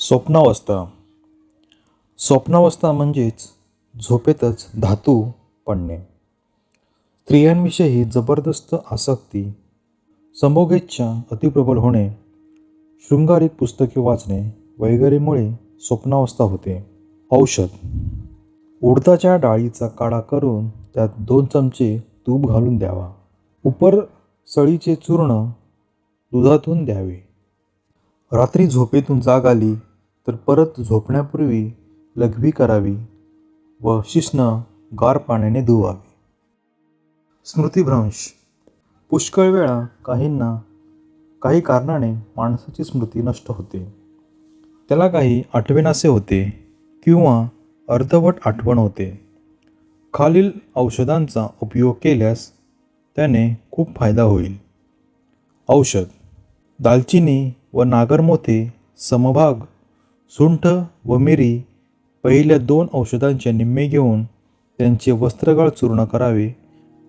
स्वप्नावस्था. स्वप्नावस्था म्हणजेच झोपेतच धातू पडणे. स्त्रियांविषयी जबरदस्त आसक्ती संभोगेच्छा अतिप्रबल होणे शृंगारिक पुस्तके वाचणे वगैरेमुळे स्वप्नावस्था होते. औषध. उडदाच्या डाळीचा काढा करून त्यात दोन चमचे तूप घालून द्यावा. उपर सळीचे चूर्ण दुधातून द्यावे. रात्री झोपेतून जाग आली तर परत झोपण्यापूर्वी लघवी करावी व शिश्न गार पाण्याने धुवावे. स्मृतिभ्रंश पुष्कळ वेळा काहींना काही कारणाने माणसाची स्मृती नष्ट होते. त्याला काही आठवेनासे होते किंवा अर्धवट आठवण होते. खालील औषधांचा उपयोग केल्यास त्याने खूप फायदा होईल. औषध. दालचिनी व नागरमोथे समभाग सुंठ व मिरी पहिल्या दोन औषधांचे निम्मे घेऊन त्यांचे वस्त्रगाळ चूर्ण करावे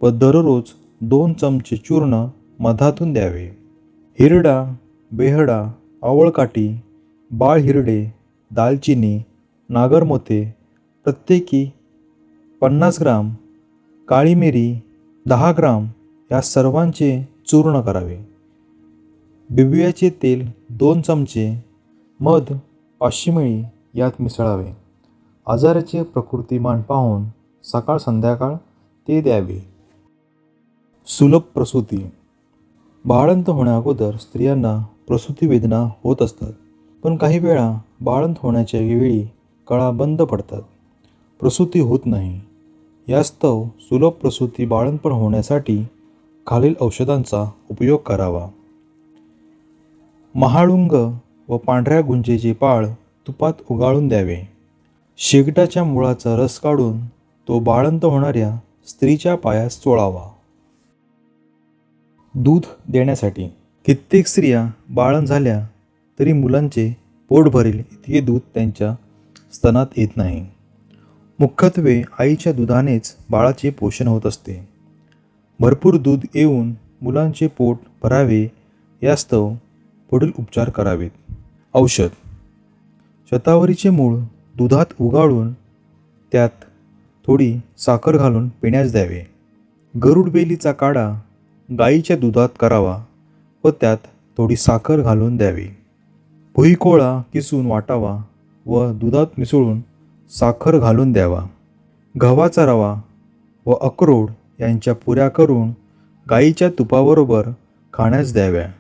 व दररोज दोन चमचे चूर्ण मधातून द्यावे. हिरडा बेहडा आवळकाठी बाळ हिरडे दालचिनी नागरमोते प्रत्येकी पन्नास ग्राम काळी मिरी दहा ग्राम या सर्वांचे चूर्ण करावे. बिबियाचे तेल दोन चमचे मध पाचशे यात मिसळावे. आजाराचे प्रकृतीमान पाहून सकाळ संध्याकाळ ते द्यावे. सुलभ प्रसूती. बाळंत होण्याअगोदर स्त्रियांना प्रसूती वेदना होत असतात. पण काही वेळा बाळंत होण्याच्या वेळी कळा बंद पडतात. प्रसूती होत नाही. यास्तव सुलभ प्रसूती बाळंतपण होण्यासाठी खालील औषधांचा उपयोग करावा. महाळुंग व पांढऱ्या गुंजेचे पाळ तुपात उगाळून द्यावे. शेगटाच्या मुळाचा रस काढून तो बाळंत होणाऱ्या स्त्रीच्या पायास चोळावा. दूध देण्यासाठी कित्येक स्त्रिया बाळण झाल्या तरी मुलांचे पोट भरेल इतके दूध त्यांच्या स्तनात येत नाही. मुख्यत्वे आईच्या दुधानेच बाळाचे पोषण होत असते. भरपूर दूध येऊन मुलांचे पोट भरावे यास्तव पुढील उपचार करावेत. औषध. शतावरीचे मूळ दुधात उगाळून त्यात थोडी साखर घालून पिण्यास द्यावे. गरुड बेलीचा काढा गाईच्या दुधात करावा व त्यात थोडी साखर घालून द्यावी. भुईकोळा किसून वाटावा व दुधात मिसळून साखर घालून द्यावा. गव्हाचा रवा व अक्रोड यांच्या पुऱ्या करून गाईच्या तुपाबरोबर खाण्यास द्याव्या.